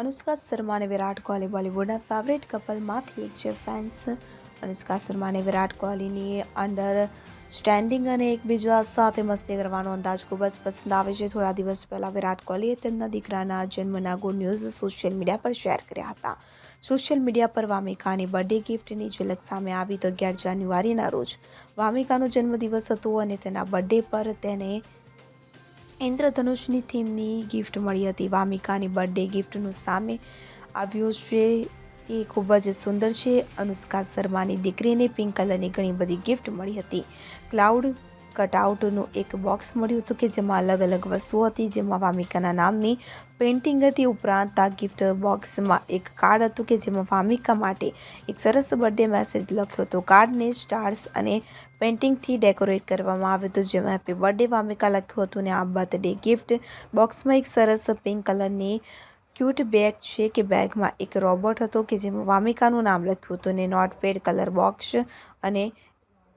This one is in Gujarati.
અનુષ્કા શર્મા અને વિરાટ કોહલી બોલિવૂડના ફેવરેટ કપલમાંથી એક છે ફેન્સ અનુષ્કા શર્મા અને વિરાટ કોહલીની અંડર સ્ટેન્ડિંગ અને એકબીજા સાથે મસ્તી કરવાનો અંદાજ ખૂબ જ પસંદ આવે છે. થોડા દિવસ પહેલાં વિરાટ કોહલીએ તેમના દીકરાના જન્મના ગુડ ન્યૂઝ સોશિયલ મીડિયા પર શેર કર્યા હતા. સોશિયલ મીડિયા પર વામિકાની બર્થડે ગિફ્ટની ઝલક સામે આવી તો અગિયાર જાન્યુઆરીના રોજ વામિકાનો જન્મદિવસ હતો અને તેના બર્થડે પર તેને ઇન્દ્રધનુષની થીમની ગિફ્ટ મળી હતી. વામિકાની બર્થડે ગિફ્ટનું સામે આવ્યું છે. તે ખૂબ જ સુંદર છે. અનુષ્કા શર્માની દીકરીને પિંક કલરની ઘણી બધી ગિફ્ટ મળી હતી. ક્લાઉડ કટઆઉટનું એક બોક્સ મળ્યું હતું કે જેમાં અલગ અલગ વસ્તુઓ હતી, જેમાં વામિકાના નામની પેઇન્ટિંગ હતી. ઉપરાંત આ ગિફ્ટ બોક્સમાં એક કાર્ડ હતું કે જેમાં વામિકા માટે એક સરસ બર્થડે મેસેજ લખ્યો હતો. કાર્ડને સ્ટાર્સ અને પેઇન્ટિંગથી ડેકોરેટ કરવામાં આવ્યું હતું, જેમાં હેપી બર્થડે વામિકા લખ્યું હતું અને આ બર્થડે ગિફ્ટ બોક્સમાં એક સરસ પિંક કલરની ક્યુટ બેગ છે કે બેગમાં એક રોબોટ હતો કે જેમાં વામિકાનું નામ લખ્યું હતું અને નોટપેડ કલર બોક્સ અને